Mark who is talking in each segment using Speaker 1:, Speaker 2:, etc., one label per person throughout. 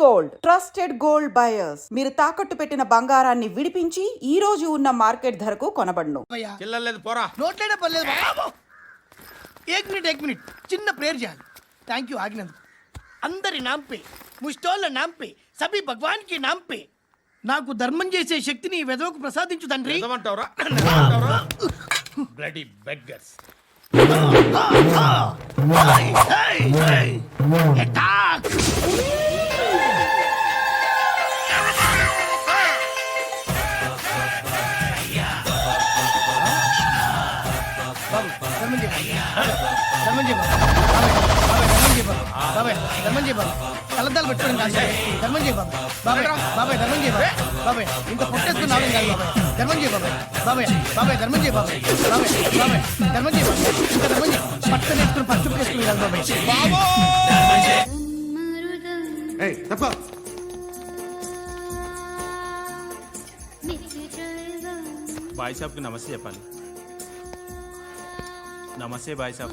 Speaker 1: Gold. Trusted gold buyers. మీరు తాకట్టు పెట్టిన బంగారాన్ని విడిపించి ఈ రోజు ఉన్న మార్కెట్ ధరకు కొనబడును.
Speaker 2: చిల్లలేదు పోరా.
Speaker 3: నోట్లేనే పర్లేదు బాబు. ఏక్ మినిట్ ఏక్ మినిట్. చిన్న ప్రేయర్ చేయాలి. థ్యాంక్ యూ ఆగినందుకు. అందరి నాంపే ముష్టోళ్ళ నాంపే సభి భగవాన్కి నాంపే. నాకు ధర్మం చేసే శక్తిని ఈ వెదవకు ప్రసాదించు తండ్రి.
Speaker 2: బ్లడీ
Speaker 3: ధర్మం చేయి బాబు. బాబాయ్, ధర్మం చేయి బాబు. పెట్టుకోండి ధర్మం చేయి బాబు. కళ్ళద్దాలు పెట్టుకోవడం కాదు ధర్మం చేయి బాబాయ్, బాబాయ్, ధర్మం చేయి బాబాయ్. ఇంత పొట్టేసుకుని రావడం కాదు బాబాయ్. ధర్మం చేయి బాబాయ్. బాబాయ్, బాబాయ్, ధర్మం చేయి బాబాయ్. బాబాయ్, ధర్మం చేయి ఇంకా ధర్మం చేయి. పట్టుకొని వేసుకుని పచ్చుకు వేసుకుని కాదు బాబాయ్.
Speaker 4: తప్ప
Speaker 5: బాయ్ సాబ్కి నమస్తే చెప్పాలి నమస్తే బాయ్ సాబ్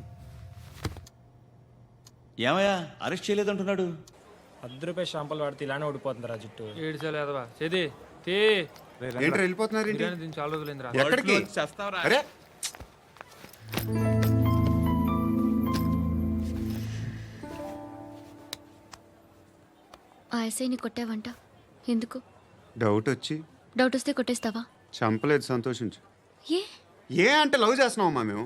Speaker 6: ఏమయ్యా? అరెస్ట్ చేయలేదంటున్నాడు.
Speaker 7: పది రూపాయలు షాంపూలు వాడితే ఇలానే ఓడిపోతుందిరా జుట్టు.
Speaker 3: ఏడ్చలేదవా? చేది తీ.
Speaker 8: ఏంట్రా వెళ్ళిపోతున్నారు ఏంటి?
Speaker 3: దీని చాలా రోజులైందిరా.
Speaker 8: ఎక్కడికి? అరే.
Speaker 9: ఆ ఎస్ఐని కొట్టావంట. ఎందుకు?
Speaker 8: డౌట్ వచ్చి.
Speaker 9: డౌట్ వస్తే కొట్టేస్తావా?
Speaker 8: చంపలేదు సంతోషించు.
Speaker 9: ఏ?
Speaker 8: ఏ అంటే లవ్ చేస్తున్నామమ్మా మేము?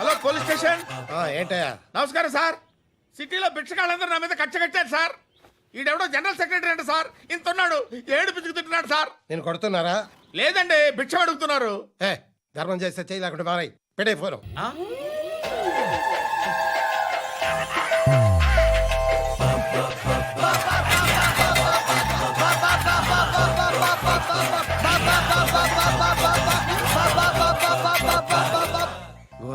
Speaker 10: Hello police station?
Speaker 3: ఏంటయ్యా?
Speaker 10: నమస్కారం సార్. సిటీలో భిక్షకాళ్ళందరూ నా మీద కచ్చ కట్టారు సార్. ఈడెవడో జనరల్ సెక్రటరీ అంట సార్. ఇంత ఉన్నాడు ఏడు పిచ్చుకు తింటున్నాడు సార్.
Speaker 3: నేను కొడుతున్నారా?
Speaker 10: లేదండి భిక్ష అడుగుతున్నారు.
Speaker 3: ఏ ధర్మం చేస్తే చేయి లేకుండా మారాయి. పెట్టే phone.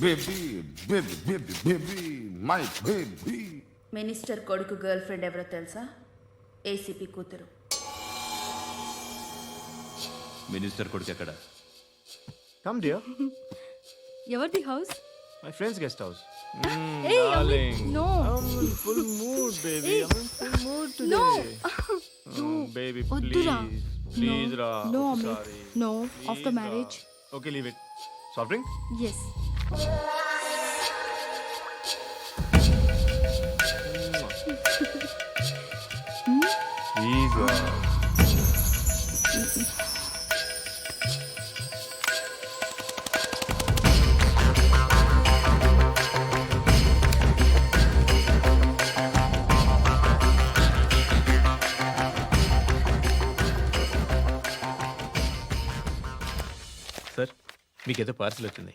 Speaker 4: Baby baby baby baby my baby
Speaker 11: minister కొడుకు గర్ల్ ఫ్రెండ్ ఎవరో తెలుసా? ఏసీపీ కూతురు.
Speaker 12: మినిస్టర్ కొడుకు ఎక్కడ?
Speaker 13: కమ్ డియర్
Speaker 11: ఎవరిది house
Speaker 13: my friends guest house
Speaker 11: no
Speaker 13: full mood baby full mood
Speaker 11: no
Speaker 13: baby
Speaker 11: వద్దురా.
Speaker 13: ప్లీజ్ రా
Speaker 11: no Amit no after
Speaker 13: marriage okay leave it soft
Speaker 11: drink
Speaker 13: yes
Speaker 14: sir మీకు parcel వచ్చింది.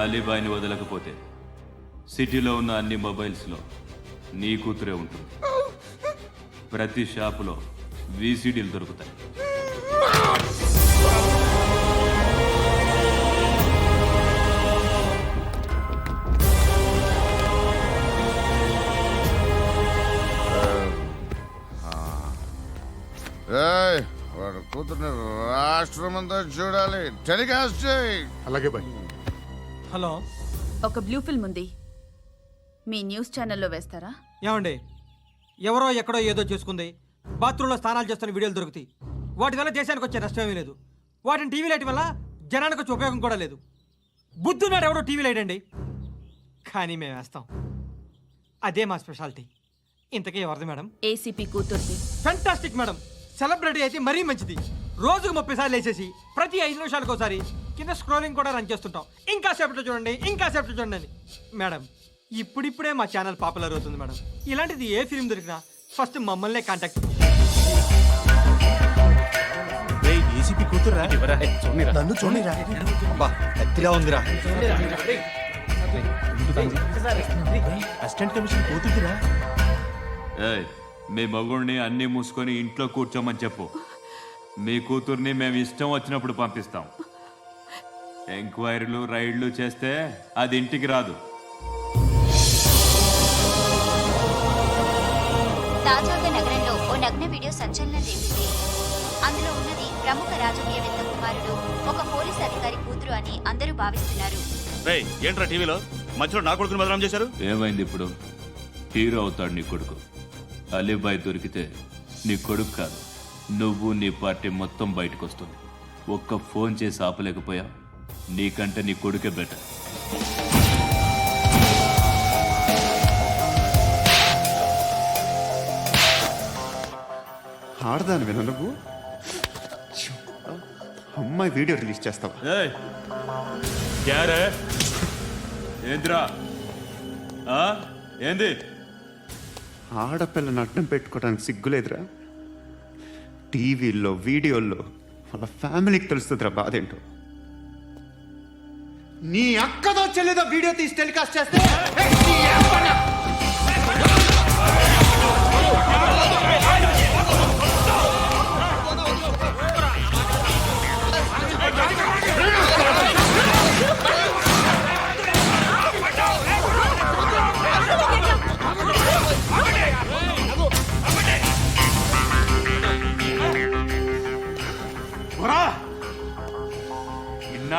Speaker 12: అలీబాయిని వదలకపోతే సిటీలో ఉన్న అన్ని మొబైల్స్లో నీ కూతురే ఉంటుంది. ప్రతి షాపులో వీసీడీలు దొరుకుతాయి.
Speaker 4: ఏయ్! వాడు కూతుర్ని రాష్ట్రం అంతా చూడాలి. టెలికాస్ట్ చేయి.
Speaker 2: అలాగే బాయ్.
Speaker 15: హలో.
Speaker 11: ఒక బ్లూ ఫిల్మ్ ఉంది. మీ న్యూస్ ఛానల్లో వేస్తారా?
Speaker 16: ఏమండి? ఎవరో ఎక్కడో ఏదో చేసుకుంది. బాత్రూంలో స్నానాలు చేస్తున్న వీడియోలు దొరుకుతాయి. వాటి వల్ల దేశానికి వచ్చే నష్టమేమీ లేదు. వాటిని టీవీ లైట్ వల్ల జనానికి వచ్చే ఉపయోగం కూడా లేదు. బుద్ధున్నాడు ఎవడో టీవీ లైట్ అండి. కానీ మేము వేస్తాం. అదే మా స్పెషాలిటీ. ఇంతకీ ఎవరిది madam?
Speaker 11: ACP కూతుర్ది.
Speaker 16: Fantastic madam. Celebrity అయితే మరీ మంచిది రోజుకు ముప్పై సార్లు వేసేసి ప్రతి ఐదు నిమిషాలకు ఒకసారి కింద స్క్రోలింగ్ కూడా రన్ చేస్తుంటాం ఇంకా సేపట్లో చూడండి ఇంకా సేపట్లో చూడండి అని మేడం ఇప్పుడిప్పుడే మా ఛానల్ పాపులర్ అవుతుంది మేడం ఇలాంటిది ఏ ఫిల్మ్ దొరికినా ఫస్ట్ మమ్మల్నే కాంటాక్ట్
Speaker 14: ఏసీపీ కూతురా
Speaker 17: నన్ను
Speaker 13: ఉందిరా
Speaker 14: అసిస్టెంట్ కమిషన్
Speaker 12: మీ మగుడిని అన్నీ మూసుకొని ఇంట్లో కూర్చోమని చెప్పు. మీ కూతుర్ని మేము ఇష్టం వచ్చినప్పుడు పంపిస్తాం. ఎంక్వైరీలు రైడ్లు చేస్తే అది ఇంటికి రాదు.
Speaker 11: తాజాగా నగరంలో ఓ నగ్న వీడియో సంచలనం రేపింది అందులో ఉన్నది ప్రముఖ రాజకీయవేత్త కుమారుడు ఒక పోలీస్ అధికారి కూతురు అని అందరూ భావిస్తున్నారు.
Speaker 12: ఏంట్రా టీవీలో? మధ్యలో నా కొడుకుని బదనాం చేశారు? ఏమైంది ఇప్పుడు? హీరో అవుతాడు నీ కొడుకు. అలీబాయ్ దొరికితే నీ కొడుకు కాదు. నువ్వు నీ పార్టీ మొత్తం బయటకు వస్తుంది ఒక్క ఫోన్ చేసి ఆపలేకపోయా? నీకంటే నీ కొడుకే బెటర్.
Speaker 8: ఆడదాని నువ్వు. ఛీ, అమ్మాయి వీడియో రిలీజ్ చేస్తావా?
Speaker 12: ఏంద్రా? ఏంది?
Speaker 8: ఆడపిల్లని అడ్డం పెట్టుకోవడానికి సిగ్గులేదురా. టీవీల్లో వీడియోల్లో వాళ్ళ ఫ్యామిలీకి తెలుస్తుందిరా బాధ ఏంటో నీ అక్కదో చెల్లిదో వీడియో తీసి టెలికాస్ట్ చేస్తే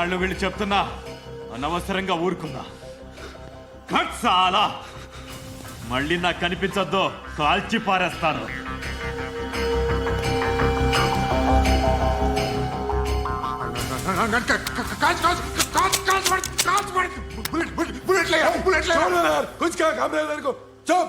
Speaker 12: ఇన్నాళ్ళు వీళ్ళు చెప్తున్నా అనవసరంగా ఊరుకున్నా కట్ చాలా మళ్ళీ నాకు కనిపించొద్దు కాల్చి పారేస్తాను
Speaker 2: काच काच काच काच पड़ काच पड़ बुलेट बुलेट बुलेट ले आओ बुलेट ले आओ कुछ क्या काम है को चुप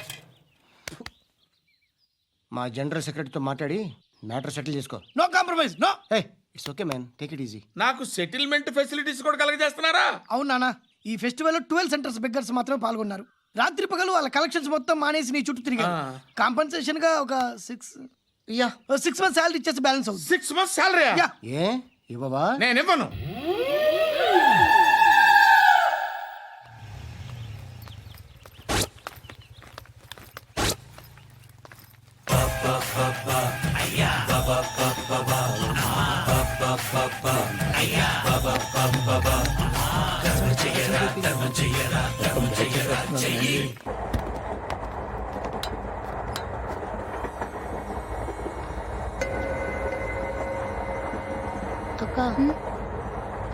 Speaker 18: మా జనరల్ సెక్రటరీతో మాట్లాడి మ్యాటర్ సెటిల్ చేసుకో.
Speaker 3: No compromise no.
Speaker 18: Hey it's okay man. Take it easy.
Speaker 10: నాకు సెటిల్మెంట్ ఫెసిలిటీస్ కూడా కలగజేస్తున్నారా?
Speaker 3: అవును నాన్న ఈ ఫెస్టివల్ ట్వెల్వ్ సెంటర్స్ బెగ్గర్స్ మాత్రమే పాల్గొన్నారు. రాత్రి పగలు వాళ్ళ కలెక్షన్స్ మొత్తం మానేసి నీ చుట్టూ తిరిగారు.
Speaker 10: ఆ.
Speaker 3: కాంపన్సేషన్గా ఒక six
Speaker 18: ya.
Speaker 3: Six months salary ఇచ్చేసి బ్యాలెన్స్ అవుతుంది.
Speaker 10: Six months salary
Speaker 3: ya.
Speaker 18: ఏ? ఇవ్వవా?
Speaker 10: నేను ఇవ్వను
Speaker 19: అక్క.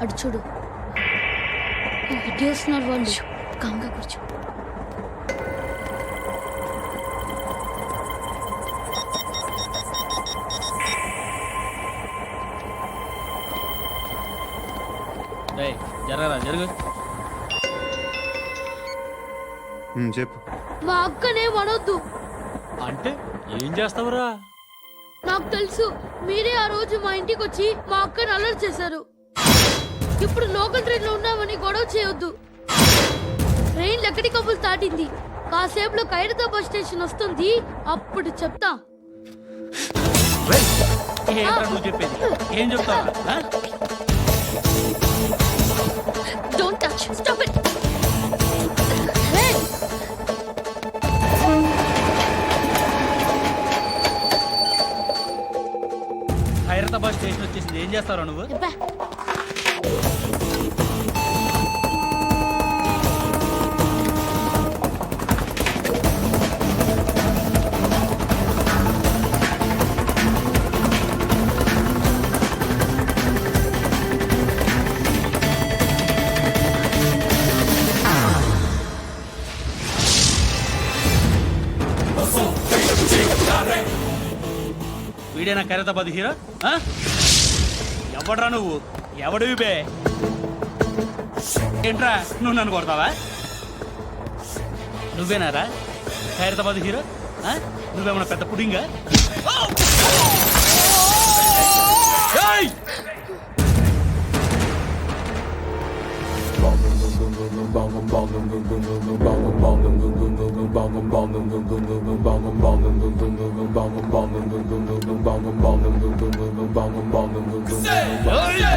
Speaker 19: అటు చూడు. ఇటు వాళ్ళు. కంగా కూర్చో.
Speaker 5: జరుగు.
Speaker 8: చెప్పు.
Speaker 19: మా అక్కనే వడొద్దు.
Speaker 5: అంటే ఏం చేస్తావురా?
Speaker 19: నాకు తెలుసు మీరే ఆ రోజు మా ఇంటికి వచ్చి మా అక్కని అలర్ట్ చేశారు. ఇప్పుడు లోకల్ ట్రైన్లో ఉన్నామని గొడవ చేయొద్దు. ట్రైన్ ఎక్కడి కబులు దాటింది. కాసేపులో ఖైరతాబాద్ స్టేషన్ వస్తుంది. అప్పుడు చెప్తా.
Speaker 5: ఏం చెప్తావు
Speaker 19: స్టాప్ ఇట్
Speaker 5: హైదరాబాద్ స్టేషన్ వచ్చేసింది. ఏం చేస్తావు నువ్వు? వీడేనా ఖైరతాబాద్ హీరో? ఆ? ఎవడ్రా నువ్వు? ఎవడు బే? ఏంట్రా నువ్వు నన్ను కొడతావా? నువ్వేనారా? ఖైరతాబాద్ హీరో? నువ్వేమన్నా పెద్ద పుడింగా? Say,
Speaker 9: oh yeah!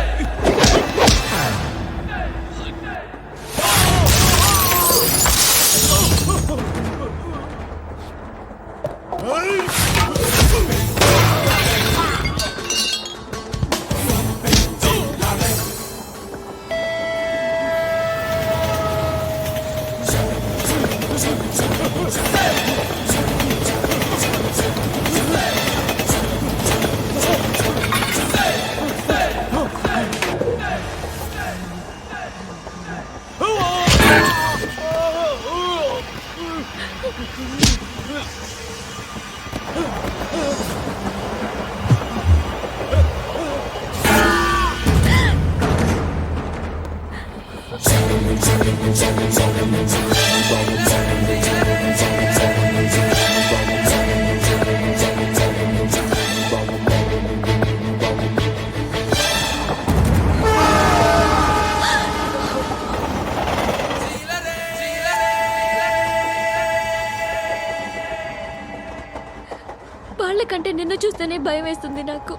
Speaker 9: నిన్ను చూస్తేనే భయం వేస్తుంది నాకు.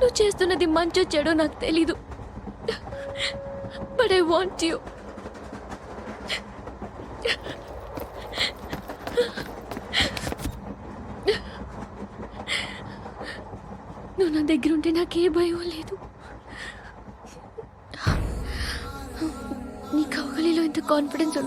Speaker 9: నువ్వు చేస్తున్నది మంచో చెడో నాకు తెలీదు. But I want you. నువ్వు నా దగ్గర ఉంటే నాకే భయం లేదు నీ కౌగలిలో ఇంత కాన్ఫిడెన్స్ ఉంటుంది